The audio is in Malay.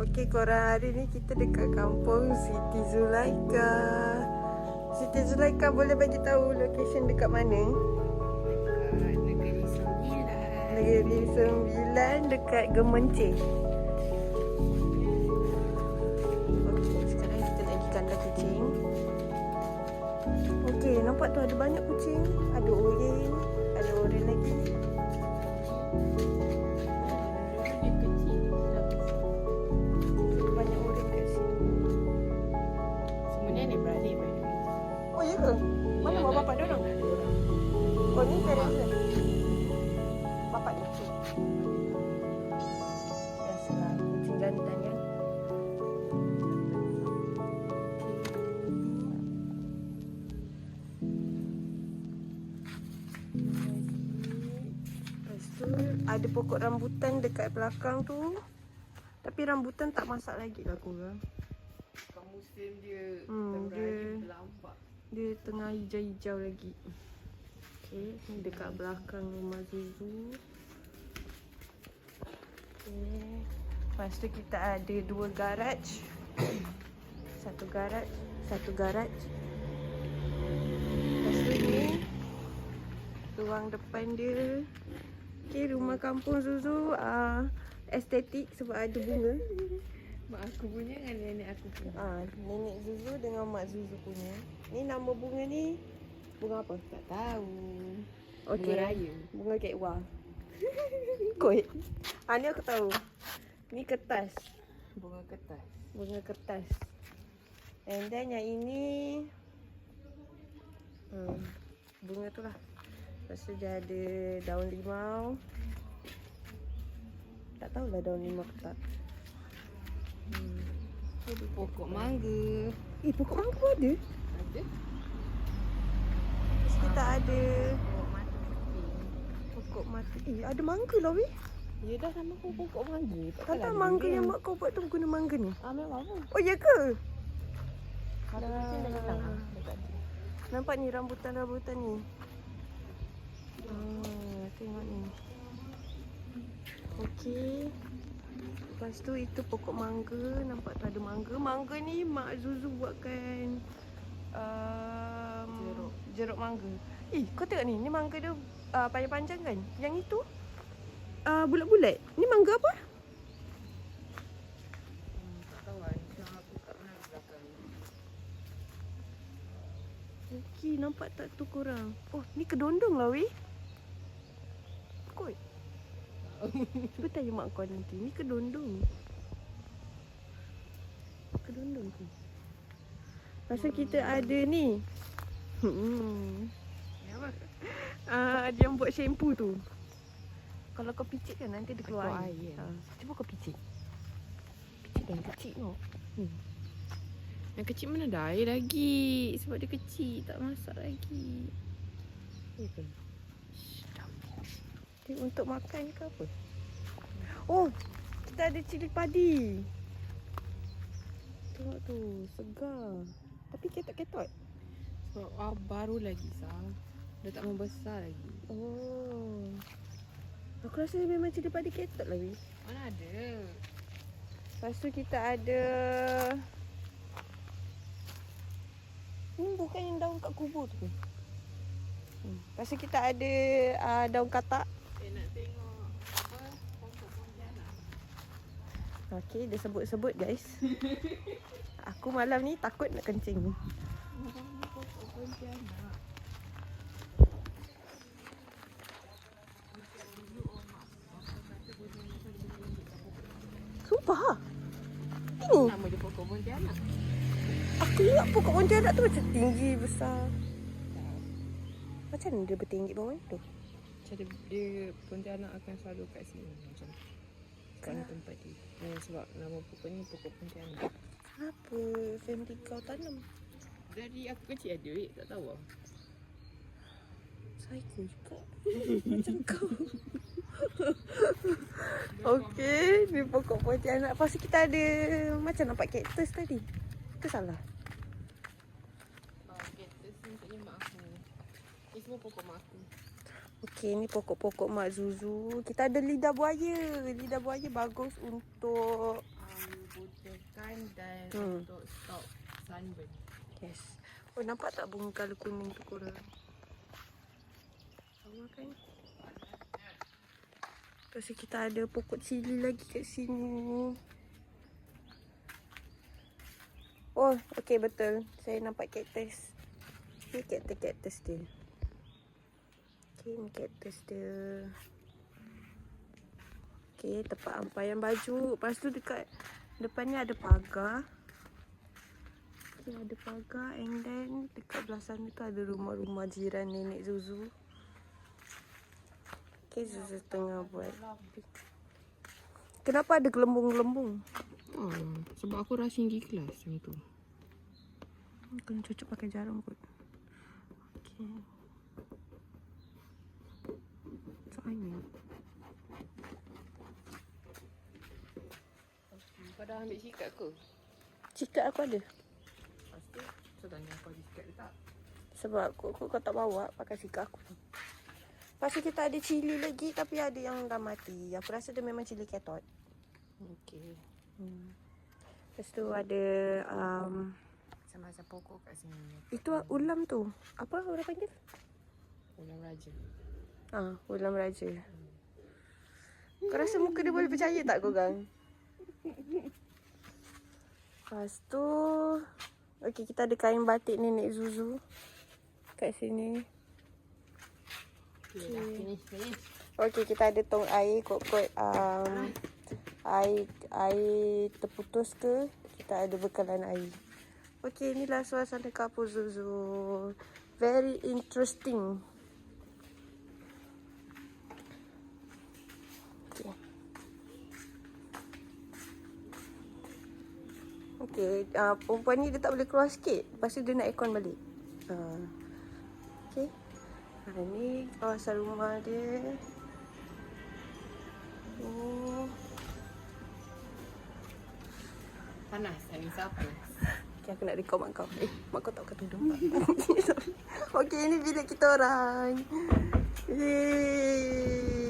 Okey korang hari ni kita dekat kampung Siti Zulaika. Siti Zulaika boleh bagi tahu location dekat mana? Dekat negeri Sembilan. Negeri Sembilan dekat kucing. Okey, nampak tu ada banyak kucing. Ada oren, ada oren lagi. Ada pokok rambutan dekat belakang tu. Tapi rambutan tak masak lagi lah korang. Bukan musim dia. Hmm, Dah dia-. Dia tengah hijau-hijau lagi. Okey, ni dekat belakang rumah Zuzu. Lepas tu kita ada dua garaj. Satu garaj, satu garaj. Lepas tu ni ruang depan dia. Okey, rumah kampung Zuzu uh, estetik sebab ada bunga. Mak aku punya dengan nenek aku punya. Ah, nenek Zuzu dengan mak Zuzu punya. Ni nama bunga ni bunga apa? Tak tahu. Okey. Bunga raya. Bunga kekwa. Kot. Ah ni aku tahu. Ni kertas. Bunga kertas. Bunga kertas. And then yang ini hmm, bunga tu lah. Lepas tu dia ada daun limau. Tak tahulah daun limau ke tak. Hmm. Pokok mangga. Eh pokok mangga pun ada. Ada. Terus kita ada. Pokok mata. Eh ada mangga lah weh. Ya dah nama aku pokok mangga. Kata mangga yang mak kau buat tu guna mangga ni. Ah memang. Oh ya ke? Dah datang ah. Dekat tu. Nampak ni rambutan-rambutan ni. Hmm, tengok ni. Okey. Lepas tu itu pokok mangga. Nampak tu ada mangga. Mangga ni Mak Zuzu buatkan um, Jeruk. mangga. Eh, kau tengok ni. Ni mangga dia uh, panjang-panjang kan? Yang itu uh, bulat-bulat. Ni mangga apa? Okey, nampak tak tu korang? Oh, ni kedondong lah weh. Kot. Cuba tanya mak kau nanti. Ni kedondong. Kedondong tu. Pasal kita ada ni. Hmm. Ah, dia yang buat shampoo tu. Kalau kau picit kan nanti dia keluar air. air, Ha. Cuba kau picit. Picit yang kecil tau. Hmm. Yang kecil mana ada air lagi. Sebab dia kecil. Tak masak lagi. Dia untuk makan ke apa? Oh, kita ada cili padi. Tengok tu, segar. Tapi ketot-ketot. Sebab ah, baru lagi sah. Dah tak membesar lagi. Oh. Aku rasa memang cili padi ketot lah weh. Mana ada? Lepas tu kita ada Ni bukan yang daun kat kubur tu ke? Hmm. Lepas tu kita ada uh, daun katak Eh nak tengok apa? Pokok pontianak. Okay, dia sebut-sebut guys Aku malam ni takut nak kencing. Sumpah Ini Nama dia pokok pontianak. Aku ingat pokok pontianak tu macam tinggi besar Macam mana dia bertinggi bawah tu? Macam dia, dia pontianak akan selalu kat sini macam ni tempat dia. Eh, sebab nama pokok ni pokok pontianak. Apa family kau tanam? Dari aku kecil ada weh, tak tahu lah. Psycho juga Macam kau Okey, ni pokok pontianak. Lepas tu kita ada macam nampak kaktus tadi. Ke salah? Oh, cactus ni punya mak aku. Ni semua pokok mak aku. Okey, ni pokok-pokok Mak Zuzu. Kita ada lidah buaya. Lidah buaya bagus untuk Um, Hmm. untuk stop sunburn. Yes. Oh nampak tak bunga colour kuning tu korang? Sama kan? Lepas kita ada pokok cili lagi kat sini. Oh, okey betul. Saya nampak kaktus. Ni kaktus-kaktus dia. Okey, ni kaktus dia. Okey, tempat ampayan baju. Lepas tu dekat depan ni ada pagar. Okay, ada pagar and then dekat belah sana tu ada rumah-rumah jiran nenek Zuzu. Okay, Zuzu tengah buat. Kenapa ada gelembung-gelembung? Hmm, sebab aku rushing pergi kelas macam tu. Kena cucuk pakai jarum kot. Okay. Soalnya. Kau dah ambil sikat ke? Cikat aku ada. Kau sikat tak? Sebab aku, aku kau tak bawa pakai sikat aku. Lepas tu kita ada cili lagi tapi ada yang dah mati. Aku rasa dia memang cili ketot. Okey. Hmm. Lepas tu ada um, Macam-macam pokok kat sini. Itu ulam tu. Apa orang panggil? Ulang raja. Ah, ulam raja. Kau rasa muka dia boleh percaya tak kau gang? Lepas tu Okey, kita ada kain batik nenek Zuzu kat sini. Okay, finish. Okey, kita ada tong air kot-kot um, air air terputus ke, kita ada bekalan air. Okey, inilah suasana kapur Zuzu. Very interesting. Okey, uh, perempuan ni dia tak boleh keluar sikit. Lepas tu dia nak aircon balik. Uh, Okey. Ha, ni kawasan rumah dia. Oh. Panas, risau panas. Okay, aku nak record mak kau. Eh, mak kau tak pakai tudung. Okey, ini bilik kita orang. Yeay.